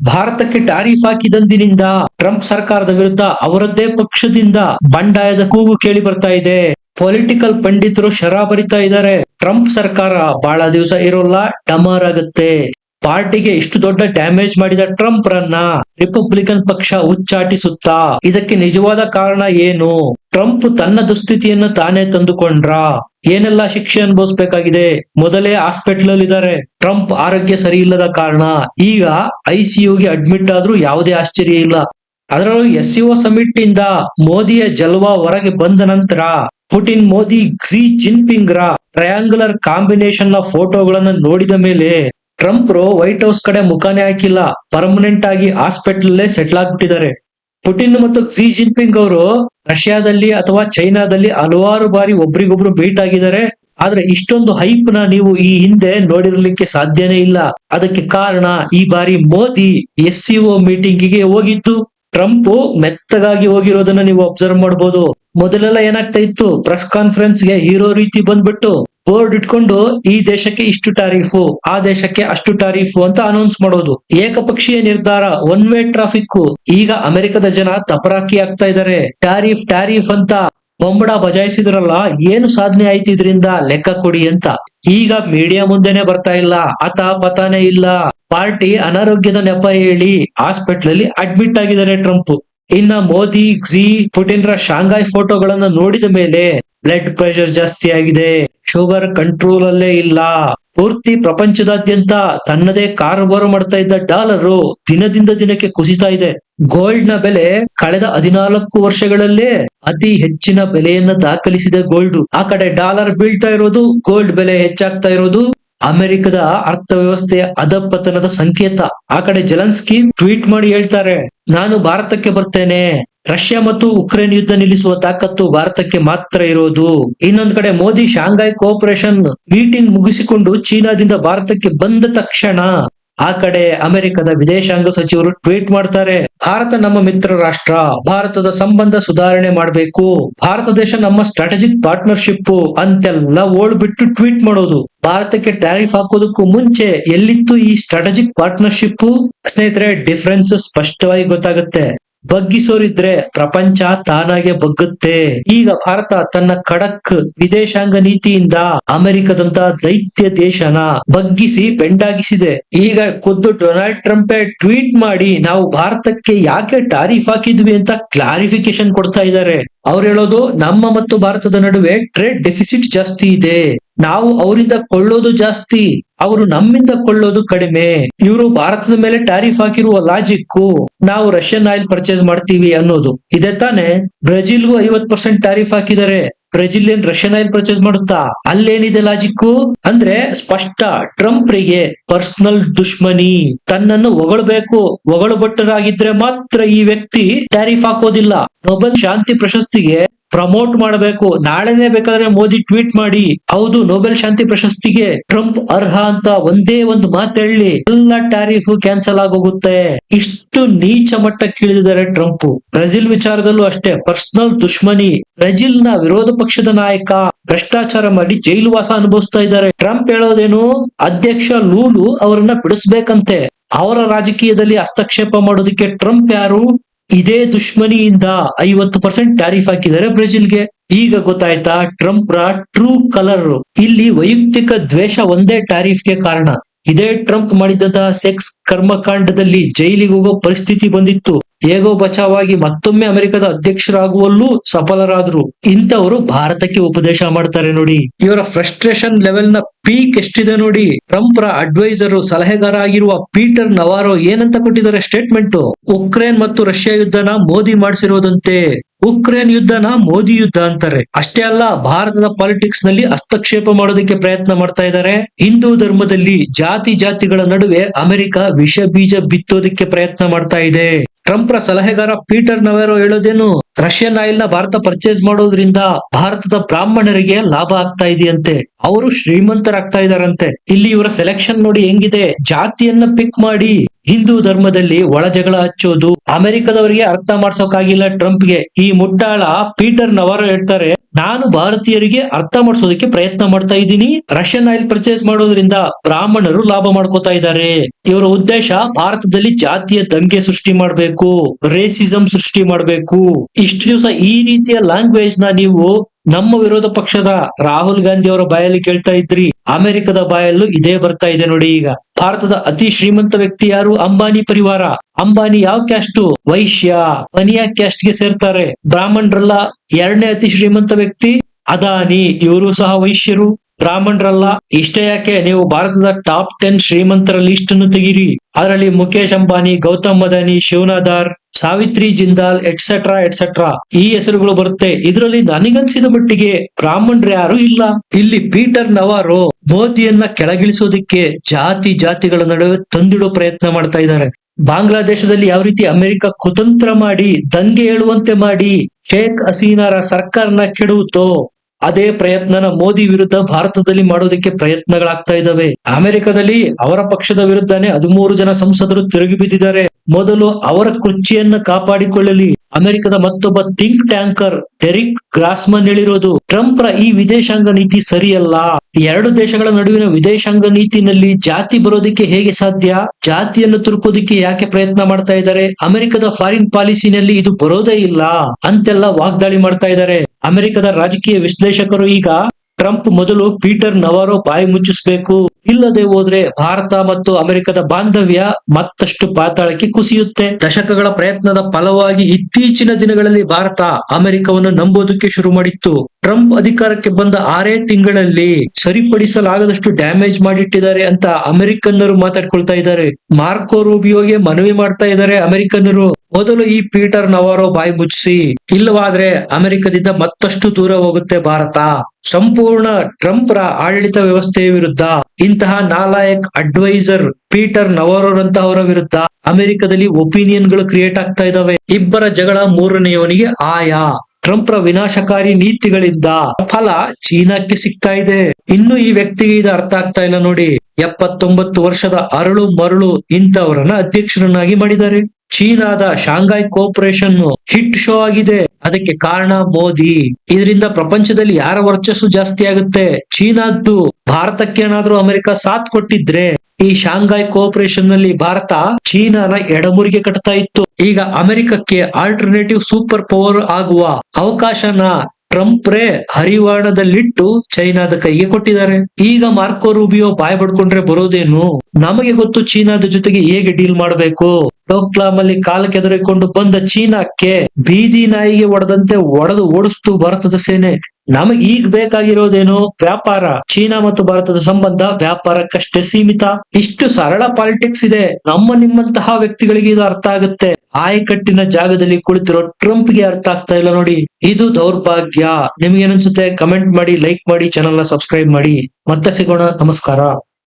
ಭಾರತಕ್ಕೆ tariff ಹಾಕಿದಂದಿನಿಂದ Trump ಸರ್ಕಾರದ ವಿರುದ್ಧ ಅವರದ್ದೇ ಪಕ್ಷದಿಂದ ಬಂಡಾಯದ ಕೂಗು ಕೇಳಿ ಬರ್ತಾ ಇದೆ. ಪೊಲಿಟಿಕಲ್ ಪಂಡಿತರು ಶರ ಬರಿತಾ ಇದ್ದಾರೆ. ಟ್ರಂಪ್ ಸರ್ಕಾರ ಬಹಳ ದಿವಸ ಇರೋಲ್ಲ ಡಮರ್ ಆಗುತ್ತೆ ಪಾರ್ಟಿಗೆ ಇಷ್ಟು ದೊಡ್ಡ ಡ್ಯಾಮೇಜ್ ಮಾಡಿದ ಟ್ರಂಪ್ ರನ್ನ ರಿಪಬ್ಲಿಕನ್ ಪಕ್ಷ ಉಚ್ಚಾಟಿಸುತ್ತಾ, ಇದಕ್ಕೆ ನಿಜವಾದ ಕಾರಣ ಏನು? ಟ್ರಂಪ್ ತನ್ನ ದುಸ್ಥಿತಿಯನ್ನು ತಾನೇ ತಂದುಕೊಂಡ್ರ. ಏನೆಲ್ಲ ಶಿಕ್ಷೆ ಅನುಭವಿಸಬೇಕಾಗಿದೆ? ಮೊದಲೇ ಹಾಸ್ಪಿಟಲ್ ಅಲ್ಲಿ ಇದ್ದಾರೆ ಟ್ರಂಪ್ ಆರೋಗ್ಯ ಸರಿ ಇಲ್ಲದ ಕಾರಣ. ಈಗ ಐಸಿಯುಗೆ ಅಡ್ಮಿಟ್ ಆದ್ರೂ ಯಾವುದೇ ಆಶ್ಚರ್ಯ ಇಲ್ಲ. ಅದರಲ್ಲೂ ಎಸ್ ಸಿಒ ಸಮಿಟ್ ಇಂದ ಮೋದಿಯ ಜಲ್ವಾ ಹೊರಗೆ ಬಂದ ನಂತರ ಪುಟಿನ್ ಮೋದಿ, ಕ್ಸಿ ಜಿನ್ಪಿಂಗ್ ರ ಟ್ರಯಾಂಗುಲರ್ ಕಾಂಬಿನೇಷನ್ನ ಫೋಟೋಗಳನ್ನು ನೋಡಿದ ಮೇಲೆ ಟ್ರಂಪ್ ವೈಟ್ ಹೌಸ್ ಕಡೆ ಮುಖಾನೇ ಹಾಕಿಲ್ಲ. ಪರ್ಮನೆಂಟ್ ಆಗಿ ಹಾಸ್ಪಿಟಲ್ ಸೆಟ್ಲ್ ಆಗ್ಬಿಟ್ಟಿದ್ದಾರೆ. ಪುಟಿನ್ ಮತ್ತು ಕ್ಸಿ ಜಿನ್ಪಿಂಗ್ ಅವರು ರಷ್ಯಾದಲ್ಲಿ ಅಥವಾ ಚೈನಾದಲ್ಲಿ ಹಲವಾರು ಬಾರಿ ಒಬ್ರಿಗೊಬ್ರು ಭೇಟ್ ಆಗಿದ್ದಾರೆ. ಆದ್ರೆ ಇಷ್ಟೊಂದು ಹೈಪ್ನ ನೀವು ಈ ಹಿಂದೆ ನೋಡಿರ್ಲಿಕ್ಕೆ ಸಾಧ್ಯನೇ ಇಲ್ಲ. ಅದಕ್ಕೆ ಕಾರಣ ಈ ಬಾರಿ ಮೋದಿ ಎಸ್ ಸಿಒ ಮೀಟಿಂಗ್ಗೆ ಹೋಗಿದ್ದು. ಟ್ರಂಪ್ ಮೆತ್ತಗಾಗಿ ಹೋಗಿರೋದನ್ನ ನೀವು ಅಬ್ಸರ್ವ್ ಮಾಡಬಹುದು ಮೊದಲೆಲ್ಲ ಏನಾಗ್ತಾ ಇತ್ತು? ಪ್ರೆಸ್ ಕಾನ್ಫರೆನ್ಸ್ಗೆ ಹೀರೋ ರೀತಿ ಬಂದ್ಬಿಟ್ಟು ಬೋರ್ಡ್ ಇಟ್ಕೊಂಡು ಈ ದೇಶಕ್ಕೆ ಇಷ್ಟು ಟಾರಿಫು ಆ ದೇಶಕ್ಕೆ ಅಷ್ಟು ಟಾರಿಫು ಅಂತ ಅನೌನ್ಸ್ ಮಾಡೋದು. ಏಕಪಕ್ಷೀಯ ನಿರ್ಧಾರ ಒನ್ ವೇ ಟ್ರಾಫಿಕ್ ಈಗ ಅಮೆರಿಕದ ಜನ ತಪರಾಕಿ ಆಗ್ತಾ ಇದಾರೆ. ಟಾರಿಫ್ ಟಾರಿಫ್ ಅಂತ ಬೊಂಬಡ ಬಜಾಯಿಸಿದ್ರಲ್ಲ, ಏನು ಸಾಧನೆ ಆಯ್ತು ಇದರಿಂದ ಲೆಕ್ಕ ಕೊಡಿ ಅಂತ. ಈಗ ಮೀಡಿಯಾ ಮುಂದೆನೆ ಬರ್ತಾ ಇಲ್ಲ. ಅತ ಪತಾನೆ ಇಲ್ಲ. ಪಾರ್ಟಿ ಅನಾರೋಗ್ಯದ ನೆಪ ಹೇಳಿ ಹಾಸ್ಪಿಟಲ್ ಅಲ್ಲಿ ಅಡ್ಮಿಟ್ ಆಗಿದ್ದಾರೆ ಟ್ರಂಪ್ ಇನ್ನ ಮೋದಿ ಕ್ಸಿ ಪುಟಿನ್ರ ಶಾಂಘಾಯ್ ಫೋಟೋಗಳನ್ನ ನೋಡಿದ ಮೇಲೆ ಬ್ಲಡ್ ಪ್ರೆಷರ್ ಜಾಸ್ತಿ ಆಗಿದೆ. ಶುಗರ್ ಕಂಟ್ರೋಲ್ ಅಲ್ಲೇ ಇಲ್ಲ. ಪೂರ್ತಿ ಪ್ರಪಂಚದಾದ್ಯಂತ ತನ್ನದೇ ಕಾರುಬಾರು ಮಾಡ್ತಾ ಇದ್ದ ಡಾಲರ್ ದಿನದಿಂದ ದಿನಕ್ಕೆ ಕುಸಿತಾ ಇದೆ. ಗೋಲ್ಡ್ನ ಬೆಲೆ ಕಳೆದ ಹದಿನಾಲ್ಕು ವರ್ಷಗಳಲ್ಲೇ ಅತಿ ಹೆಚ್ಚಿನ ಬೆಲೆಯನ್ನ ದಾಖಲಿಸಿದೆ ಗೋಲ್ಡ್ ಆ ಕಡೆ ಡಾಲರ್ ಬೀಳ್ತಾ ಇರೋದು ಗೋಲ್ಡ್ ಬೆಲೆ ಹೆಚ್ಚಾಗ್ತಾ ಇರೋದು ಅಮೆರಿಕದ ಅರ್ಥವ್ಯವಸ್ಥೆಯ ಅಧಪತನದ ಸಂಕೇತ. ಆ ಕಡೆ ಜಲನ್ಸ್ಕಿ ಟ್ವೀಟ್ ಮಾಡಿ ಹೇಳ್ತಾರೆ, ನಾನು ಭಾರತಕ್ಕೆ ಬರ್ತೇನೆ. ರಷ್ಯಾ ಮತ್ತು ಉಕ್ರೇನ್ ಯುದ್ಧ ನಿಲ್ಲಿಸುವ ತಾಕತ್ತು ಭಾರತಕ್ಕೆ ಮಾತ್ರ ಇರೋದು. ಇನ್ನೊಂದ್ ಕಡೆ ಮೋದಿ ಶಾಂಘೈ ಕೋಆಪರೇಷನ್ ಮೀಟಿಂಗ್ ಮುಗಿಸಿಕೊಂಡು ಚೀನಾದಿಂದ ಭಾರತಕ್ಕೆ ಬಂದ ತಕ್ಷಣ ಆ ಕಡೆ ಅಮೆರಿಕದ ವಿದೇಶಾಂಗ ಸಚಿವರು ಟ್ವೀಟ್ ಮಾಡ್ತಾರೆ. ಭಾರತ ನಮ್ಮ ಮಿತ್ರ ರಾಷ್ಟ್ರ. ಭಾರತದ ಸಂಬಂಧ ಸುಧಾರಣೆ ಮಾಡಬೇಕು. ಭಾರತ ದೇಶ ನಮ್ಮ ಸ್ಟ್ರಾಟಜಿಕ್ ಪಾರ್ಟ್ನರ್ಶಿಪ್ ಅಂತೆಲ್ಲ ಓಡ್ಬಿಟ್ಟು ಟ್ವೀಟ್ ಮಾಡೋದು. ಭಾರತಕ್ಕೆ ಟ್ಯಾರಿಫ್ ಹಾಕೋದಕ್ಕೂ ಮುಂಚೆ ಎಲ್ಲಿತ್ತು ಈ ಸ್ಟ್ರಾಟಜಿಕ್ ಪಾರ್ಟ್ನರ್ಶಿಪ್ ಸ್ನೇಹಿತರೆ ಡಿಫರೆನ್ಸ್ ಸ್ಪಷ್ಟವಾಗಿ ಗೊತ್ತಾಗುತ್ತೆ. ಬಗ್ಗಿಸೋರಿದ್ರೆ ಪ್ರಪಂಚ ತಾನಾಗೆ ಬಗ್ಗುತ್ತೆ. ಈಗ ಭಾರತ ತನ್ನ ಖಡಕ್ ವಿದೇಶಾಂಗ ನೀತಿಯಿಂದ ಅಮೆರಿಕದಂತ ದೈತ್ಯ ದೇಶನ ಬಗ್ಗಿಸಿ ಬೆಂಡಾಗಿಸಿದೆ. ಈಗ ಖುದ್ದು ಡೊನಾಲ್ಡ್ ಟ್ರಂಪ್ ಟ್ವೀಟ್ ಮಾಡಿ ನಾವು ಭಾರತಕ್ಕೆ ಯಾಕೆ ಟಾರಿಫ್ ಹಾಕಿದ್ವಿ ಅಂತ ಕ್ಲಾರಿಫಿಕೇಶನ್ ಕೊಡ್ತಾ ಇದ್ದಾರೆ. ಅವ್ರು ಹೇಳೋದು ನಮ್ಮ ಮತ್ತು ಭಾರತದ ನಡುವೆ ಟ್ರೇಡ್ ಡೆಫಿಸಿಟ್ ಜಾಸ್ತಿ ಇದೆ. ನಾವು ಅವರಿಂದ ಕೊಳ್ಳೋದು ಜಾಸ್ತಿ, ಅವರು ನಮ್ಮಿಂದ ಕೊಳ್ಳೋದು ಕಡಿಮೆ. ಇವರು ಭಾರತದ ಮೇಲೆ ಟ್ಯಾರಿಫ್ ಹಾಕಿರುವ ಲಾಜಿಕ್ ನಾವು ರಷ್ಯನ್ ಆಯಿಲ್ ಪರ್ಚೇಸ್ ಮಾಡ್ತೀವಿ ಅನ್ನೋದು. ಇದೆ ತಾನೆ? ಬ್ರೆಜಿಲ್ಗೂ ಐವತ್ ಪರ್ಸೆಂಟ್ ಟ್ಯಾರಿಫ್ ಹಾಕಿದರೆ ಬ್ರೆಜಿಲ್ ಏನ್ ರಷ್ಯನ್ ಆಯಿಲ್ ಪರ್ಚೇಸ್ ಮಾಡುತ್ತಾ? ಅಲ್ಲೇನಿದೆ ಲಾಜಿಕ್ ಅಂದ್ರೆ ಸ್ಪಷ್ಟ ಟ್ರಂಪ್ ರಿಗೆ ಪರ್ಸನಲ್ ದುಶ್ಮನಿ. ತನ್ನನ್ನು ಹೊಗಳಬೇಕು, ಹೊಗಳಬಟ್ಟರಾಗಿದ್ರೆ ಮಾತ್ರ ಈ ವ್ಯಕ್ತಿ ಟ್ಯಾರಿಫ್ ಹಾಕೋದಿಲ್ಲ. ನೊಬೆಲ್ ಶಾಂತಿ ಪ್ರಶಸ್ತಿಗೆ ಪ್ರಮೋಟ್ ಮಾಡಬೇಕು. ನಾಳೆನೆ ಬೇಕಾದ್ರೆ ಮೋದಿ ಟ್ವೀಟ್ ಮಾಡಿ, ಹೌದು ನೊಬೆಲ್ ಶಾಂತಿ ಪ್ರಶಸ್ತಿಗೆ ಟ್ರಂಪ್ ಅರ್ಹ ಅಂತ ಒಂದೇ ಒಂದು ಮಾತೇಳಿ ಎಲ್ಲ ಟ್ಯಾರಿಫ್ ಕ್ಯಾನ್ಸಲ್ ಆಗೋಗುತ್ತೆ. ಇಷ್ಟು ನೀಚ ಮಟ್ಟಕ್ಕೆ ಇಳಿದಿದ್ದಾರೆ ಟ್ರಂಪ್. ಬ್ರೆಜಿಲ್ ವಿಚಾರದಲ್ಲೂ ಅಷ್ಟೇ, ಪರ್ಸನಲ್ ದುಶ್ಮನಿ. ಬ್ರೆಜಿಲ್ನ ವಿರೋಧ ಪಕ್ಷದ ನಾಯಕ ಭ್ರಷ್ಟಾಚಾರ ಮಾಡಿ ಜೈಲು ವಾಸ ಅನುಭವಿಸ್ತಾ ಇದ್ದಾರೆ. ಟ್ರಂಪ್ ಹೇಳೋದೇನು? ಅಧ್ಯಕ್ಷ ಲೂಲು ಅವರನ್ನ ಬಿಡಿಸ್ಬೇಕಂತೆ. ಅವರ ರಾಜಕೀಯದಲ್ಲಿ ಹಸ್ತಕ್ಷೇಪ ಮಾಡೋದಕ್ಕೆ ಟ್ರಂಪ್ ಯಾರು? ಇದೇ ದುಶ್ಮನಿಯಿಂದ ಐವತ್ತು ಪರ್ಸೆಂಟ್ ಟ್ಯಾರಿಫ್ ಹಾಕಿದ್ದಾರೆ ಬ್ರೆಜಿಲ್ಗೆ. ಈಗ ಗೊತ್ತಾಯ್ತಾ ಟ್ರಂಪ್ ರ ಟ್ರೂ ಕಲರ್ ಇಲ್ಲಿ ವೈಯಕ್ತಿಕ ದ್ವೇಷ ಒಂದೇ ಟ್ಯಾರಿಫ್ಗೆ ಕಾರಣ. ಇದೇ ಟ್ರಂಪ್ ಮಾಡಿದಂತಹ ಸೆಕ್ಸ್ ಕರ್ಮಕಾಂಡದಲ್ಲಿ ಜೈಲಿಗೆ ಹೋಗೋ ಪರಿಸ್ಥಿತಿ ಬಂದಿತ್ತು. ಹೇಗೋ ಬಚಾವಾಗಿ ಮತ್ತೊಮ್ಮೆ ಅಮೆರಿಕದ ಅಧ್ಯಕ್ಷರಾಗುವಲ್ಲೂ ಸಫಲರಾದ್ರು. ಇಂಥವರು ಭಾರತಕ್ಕೆ ಉಪದೇಶ ಮಾಡ್ತಾರೆ ನೋಡಿ. ಇವರ ಫ್ರಸ್ಟ್ರೇಷನ್ ಲೆವೆಲ್ನ ಪೀಕ್ ಎಷ್ಟಿದೆ ನೋಡಿ. ಟ್ರಂಪ್ ರ ಅಡ್ವೈಸರ್ ಸಲಹೆಗಾರ ಆಗಿರುವ ಪೀಟರ್ ನವಾರೋ ಏನಂತ ಕೊಟ್ಟಿದ್ದಾರೆ ಸ್ಟೇಟ್ಮೆಂಟ್? ಉಕ್ರೇನ್ ಮತ್ತು ರಷ್ಯಾ ಯುದ್ಧನ ಮೋದಿ ಮಾಡಿಸಿರೋದಂತೆ. ಉಕ್ರೇನ್ ಯುದ್ಧನ ಮೋದಿ ಯುದ್ಧ ಅಂತಾರೆ. ಅಷ್ಟೇ ಅಲ್ಲ, ಭಾರತದ ಪಾಲಿಟಿಕ್ಸ್ನಲ್ಲಿ ಹಸ್ತಕ್ಷೇಪ ಮಾಡೋದಕ್ಕೆ ಪ್ರಯತ್ನ ಮಾಡ್ತಾ ಇದ್ದಾರೆ. ಹಿಂದೂ ಧರ್ಮದಲ್ಲಿ ಜಾತಿ ಜಾತಿಗಳ ನಡುವೆ ಅಮೆರಿಕ ವಿಷ ಬೀಜ ಬಿತ್ತೋದಕ್ಕೆ ಪ್ರಯತ್ನ ಮಾಡ್ತಾ ಇದೆ. ಟ್ರಂಪ್ರ ಸಲಹೆಗಾರ ಪೀಟರ್ ನವೆರೋ ಹೇಳೋದೇನು? ರಷ್ಯನ್ ಆಯಿಲ್ನ ಭಾರತ ಪರ್ಚೇಸ್ ಮಾಡೋದ್ರಿಂದ ಭಾರತದ ಬ್ರಾಹ್ಮಣರಿಗೆ ಲಾಭ ಆಗ್ತಾ ಇದೆಯಂತೆ. ಅವರು ಶ್ರೀಮಂತರಾಗ್ತಾ ಇದಾರಂತೆ ಇಲ್ಲಿ ಇವರ ಸೆಲೆಕ್ಷನ್ ನೋಡಿ ಹೆಂಗಿದೆ. ಜಾತಿಯನ್ನ ಪಿಕ್ ಮಾಡಿ ಹಿಂದೂ ಧರ್ಮದಲ್ಲಿ ಒಳ ಜಗಳ ಹಚ್ಚೋದು. ಅಮೆರಿಕದವರಿಗೆ ಅರ್ಥ ಮಾಡ್ಸೋಕಾಗಿಲ್ಲ ಟ್ರಂಪ್ಗೆ. ಈ ಮುಟ್ಟಾಳ ಪೀಟರ್ ನವರ್ ಹೇಳ್ತಾರೆ, ನಾನು ಭಾರತೀಯರಿಗೆ ಅರ್ಥ ಮಾಡಿಸೋದಕ್ಕೆ ಪ್ರಯತ್ನ ಮಾಡ್ತಾ ಇದ್ದೀನಿ. ರಷ್ಯನ್ ಆಯಿಲ್ ಪರ್ಚೇಸ್ ಮಾಡೋದ್ರಿಂದ ಬ್ರಾಹ್ಮಣರು ಲಾಭ ಮಾಡ್ಕೋತಾ ಇದ್ದಾರೆ. ಇವರ ಉದ್ದೇಶ ಭಾರತದಲ್ಲಿ ಜಾತಿಯ ದಂಗೆ ಸೃಷ್ಟಿ ಮಾಡಬೇಕು. ರೇಸಿಸಂ ಸೃಷ್ಟಿ ಮಾಡಬೇಕು. ಇಷ್ಟು ದಿವಸ ಈ ರೀತಿಯ ಲ್ಯಾಂಗ್ವೇಜ್ನ ನೀವು ನಮ್ಮ ವಿರೋಧ ಪಕ್ಷದ ರಾಹುಲ್ ಗಾಂಧಿ ಅವರ ಬಾಯಲ್ಲಿ ಕೇಳ್ತಾ ಇದ್ರಿ. ಅಮೆರಿಕದ ಬಾಯಲ್ಲೂ ಇದೇ ಬರ್ತಾ ಇದೆ ನೋಡಿ ಈಗ. ಭಾರತದ ಅತಿ ಶ್ರೀಮಂತ ವ್ಯಕ್ತಿ ಯಾರು? ಅಂಬಾನಿ ಪರಿವಾರ. ಅಂಬಾನಿ ಯಾವ ಕ್ಯಾಸ್ಟ್ ವೈಶ್ಯ. ಬನಿಯಾ ಕ್ಯಾಸ್ಟ್ಗೆ ಸೇರ್ತಾರೆ. ಬ್ರಾಹ್ಮಣರಲ್ಲ ಎರಡನೇ ಅತಿ ಶ್ರೀಮಂತ ವ್ಯಕ್ತಿ. ಅದಾನಿ. ಇವರು ಸಹ ವೈಶ್ಯರು. ಬ್ರಾಹ್ಮಣರಲ್ಲ, ಇಷ್ಟೇ ಯಾಕೆ? ನೀವು ಭಾರತದ ಟಾಪ್ ಟೆನ್ ಶ್ರೀಮಂತರ ಲಿಸ್ಟ್ ಅನ್ನು ತೆಗೀರಿ. ಅದರಲ್ಲಿ ಮುಖೇಶ್ ಅಂಬಾನಿ, ಗೌತಮ್ ಅದಾನಿ ಶಿವನಾದಾರ್ ಸಾವಿತ್ರಿ ಜಿಂದಾಲ್ ಎಟ್ಸೆಟ್ರಾ ಎಟ್ಸೆಟ್ರಾ ಈ ಹೆಸರುಗಳು ಬರುತ್ತೆ. ಇದರಲ್ಲಿ ನನಗನ್ಸಿದ ಮಟ್ಟಿಗೆ ಬ್ರಾಹ್ಮಣರು ಯಾರು ಇಲ್ಲ. ಇಲ್ಲಿ ಪೀಟರ್ ನವಾರು ಮೋದಿಯನ್ನ ಕೆಳಗಿಳಿಸೋದಿಕ್ಕೆ ಜಾತಿ ಜಾತಿಗಳ ನಡುವೆ ತಂದಿಡೋ ಪ್ರಯತ್ನ ಮಾಡ್ತಾ ಇದ್ದಾರೆ. ಬಾಂಗ್ಲಾದೇಶದಲ್ಲಿ ಯಾವ ರೀತಿ ಅಮೆರಿಕ ಕುತಂತ್ರ ಮಾಡಿ ದಂಗೆ ಹೇಳುವಂತೆ ಮಾಡಿ ಶೇಖ್ ಹಸೀನಾರ ಸರ್ಕಾರನ ಕೆಡುತ್ತೋ ಅದೇ ಪ್ರಯತ್ನನ ಮೋದಿ ವಿರುದ್ಧ ಭಾರತದಲ್ಲಿ ಮಾಡೋದಕ್ಕೆ ಪ್ರಯತ್ನಗಳಾಗ್ತಾ ಇದಾವೆ ಅಮೆರಿಕದಲ್ಲಿ ಅವರ ಪಕ್ಷದ ವಿರುದ್ಧನೇ ಹದಿಮೂರು ಜನ ಸಂಸದರು ತಿರುಗಿ ಬಿದ್ದಿದ್ದಾರೆ. ಮೊದಲು ಅವರ ಕುರ್ಚಿಯನ್ನ ಕಾಪಾಡಿಕೊಳ್ಳಲಿ. ಅಮೆರಿಕದ ಮತ್ತೊಬ್ಬ ಥಿಂಕ್ ಟ್ಯಾಂಕರ್ ಡೆರಿಕ್ ಗ್ರಾಸ್ಮನ್ ಹೇಳಿರೋದು ಟ್ರಂಪ್ ರ ಈ ವಿದೇಶಾಂಗ ನೀತಿ ಸರಿಯಲ್ಲ. ಎರಡು ದೇಶಗಳ ನಡುವಿನ ವಿದೇಶಾಂಗ ನೀತಿನಲ್ಲಿ ಜಾತಿ ಬರೋದಕ್ಕೆ ಹೇಗೆ ಸಾಧ್ಯ? ಜಾತಿಯನ್ನು ತುರುಕೋದಿಕ್ಕೆ ಯಾಕೆ ಪ್ರಯತ್ನ ಮಾಡ್ತಾ ಇದ್ದಾರೆ? ಅಮೆರಿಕದ ಫಾರಿನ್ ಪಾಲಿಸಿನಲ್ಲಿ ಇದು ಬರೋದೇ ಇಲ್ಲ. ಅಂತೆಲ್ಲ ವಾಗ್ದಾಳಿ ಮಾಡ್ತಾ ಇದ್ದಾರೆ. ಅಮೆರಿಕದ ರಾಜಕೀಯ ವಿಶ್ಲೇಷಕರು ಈಗ ಟ್ರಂಪ್ ಮೊದಲು ಪೀಟರ್ ನವಾರೋ ಬಾಯಿ ಮುಚ್ಚಿಸಬೇಕು. ಇಲ್ಲದೆ ಹೋದ್ರೆ ಭಾರತ ಮತ್ತು ಅಮೆರಿಕದ ಬಾಂಧವ್ಯ ಮತ್ತಷ್ಟು ಪಾತಾಳಕ್ಕೆ ಕುಸಿಯುತ್ತೆ. ದಶಕಗಳ ಪ್ರಯತ್ನದ ಫಲವಾಗಿ ಇತ್ತೀಚಿನ ದಿನಗಳಲ್ಲಿ ಭಾರತ ಅಮೆರಿಕವನ್ನು ನಂಬೋದಕ್ಕೆ ಶುರು ಮಾಡಿತ್ತು. ಟ್ರಂಪ್ ಅಧಿಕಾರಕ್ಕೆ ಬಂದ ಆರೇ ತಿಂಗಳಲ್ಲಿ ಸರಿಪಡಿಸಲಾಗದಷ್ಟು ಡ್ಯಾಮೇಜ್ ಮಾಡಿಟ್ಟಿದ್ದಾರೆ ಅಂತ ಅಮೆರಿಕನ್ನರು ಮಾತಾಡ್ಕೊಳ್ತಾ ಇದ್ದಾರೆ. ಮಾರ್ಕೋ ರೂಬಿಯೋಗೆ ಮನವಿ ಮಾಡ್ತಾ ಇದ್ದಾರೆ ಅಮೆರಿಕನ್ನರು. ಮೊದಲು ಈ ಪೀಟರ್ ನವಾರೋ ಬಾಯಿ ಮುಚ್ಚಿಸಿ. ಇಲ್ಲವಾದ್ರೆ ಅಮೆರಿಕದಿಂದ ಮತ್ತಷ್ಟು ದೂರ ಹೋಗುತ್ತೆ ಭಾರತ. ಸಂಪೂರ್ಣ ಟ್ರಂಪ್ರ ಆಡಳಿತ ವ್ಯವಸ್ಥೆಯ ವಿರುದ್ಧ ಇಂತಹ ನಾಲಾಯಕ್ ಅಡ್ವೈಸರ್ ಪೀಟರ್ ನವರೋರಂತಹವರ ವಿರುದ್ಧ ಅಮೆರಿಕದಲ್ಲಿ ಒಪಿನಿಯನ್ಗಳು ಕ್ರಿಯೇಟ್ ಆಗ್ತಾ ಇದಾವೆ. ಇಬ್ಬರ ಜಗಳ ಮೂರನೆಯವನಿಗೆ ಆಯಾ. ಟ್ರಂಪ್ರ ವಿನಾಶಕಾರಿ ನೀತಿಗಳಿಂದ ಫಲ ಚೀನಾಕ್ಕೆ ಸಿಗ್ತಾ ಇದೆ. ಇನ್ನು ಈ ವ್ಯಕ್ತಿಗೆ ಇದು ಅರ್ಥ ಆಗ್ತಾ ಇಲ್ಲ ನೋಡಿ. ಎಪ್ಪತ್ತೊಂಬತ್ತು ವರ್ಷದ ಅರಳು ಮರಳು ಇಂಥವರನ್ನ ಅಧ್ಯಕ್ಷರನ್ನಾಗಿ ಮಾಡಿದ್ದಾರೆ. ಚೀನಾದ ಶಾಂಘಾಯ್ ಕೋಪರೇಷನ್ ಹಿಟ್ ಶೋ ಆಗಿದೆ. ಅದಕ್ಕೆ ಕಾರಣ ಮೋದಿ. ಇದರಿಂದ ಪ್ರಪಂಚದಲ್ಲಿ ಯಾರ ವರ್ಚಸ್ಸು ಜಾಸ್ತಿ ಆಗುತ್ತೆ? ಚೀನಾದ್ದು ಭಾರತಕ್ಕೆ ಏನಾದ್ರೂ ಅಮೆರಿಕ ಸಾಥ್ ಕೊಟ್ಟಿದ್ರೆ ಈ ಶಾಂಘಾಯ್ ಕೋಪರೇಷನ್ನಲ್ಲಿ ಭಾರತ ಚೀನಾನ ಎಡಮುರಿಗೆ ಕಟ್ತಾ ಇತ್ತು. ಈಗ ಅಮೆರಿಕಕ್ಕೆ ಆಲ್ಟರ್ನೇಟಿವ್ ಸೂಪರ್ ಪವರ್ ಆಗುವ ಅವಕಾಶನ ಟ್ರಂಪ್ ರೇ ಹರಿವಾಣದಲ್ಲಿಟ್ಟು ಚೈನಾದ ಕೈಗೆ ಕೊಟ್ಟಿದ್ದಾರೆ. ಈಗ ಮಾರ್ಕೋ ರೂಬಿಯೋ ಬಾಯ್ ಬಡ್ಕೊಂಡ್ರೆ ಬರೋದೇನು? ನಮಗೆ ಗೊತ್ತು ಚೀನಾದ ಜೊತೆಗೆ ಹೇಗೆ ಡೀಲ್ ಮಾಡಬೇಕು? ಡೋಕ್ಲಾಮ್ ಅಲ್ಲಿ ಕಾಲ ಕೆದರಿಕೊಂಡು ಬಂದ ಚೀನಾಕ್ಕೆ ಬೀದಿ ನಾಯಿಗೆ ಒಡೆದಂತೆ ಒಡೆದು ಓಡಿಸ್ತು ಭಾರತದ ಸೇನೆ. ನಮಗ್ ಈಗ ಬೇಕಾಗಿರೋದೇನು? ವ್ಯಾಪಾರ. ಚೀನಾ ಮತ್ತು ಭಾರತದ ಸಂಬಂಧ ವ್ಯಾಪಾರಕ್ಕಷ್ಟೇ ಸೀಮಿತ. ಇಷ್ಟು ಸರಳ ಪಾಲಿಟಿಕ್ಸ್ ಇದೆ. ನಮ್ಮ ನಿಮ್ಮಂತಹ ವ್ಯಕ್ತಿಗಳಿಗೆ ಇದು ಅರ್ಥ ಆಗುತ್ತೆ. ಆಯಕಟ್ಟಿನ ಜಾಗದಲ್ಲಿ ಕುಳಿತಿರೋ ಟ್ರಂಪ್ಗೆ ಅರ್ಥ ಆಗ್ತಾ ಇಲ್ಲ ನೋಡಿ. ಇದು ದೌರ್ಭಾಗ್ಯ. ನಿಮ್ಗೆ ಏನನ್ಸುತ್ತೆ ಕಮೆಂಟ್ ಮಾಡಿ ಲೈಕ್ ಮಾಡಿ ಚಾನಲ್ನ ಸಬ್ಸ್ಕ್ರೈಬ್ ಮಾಡಿ. ಮತ್ತೆ ಸಿಗೋಣ. ನಮಸ್ಕಾರ.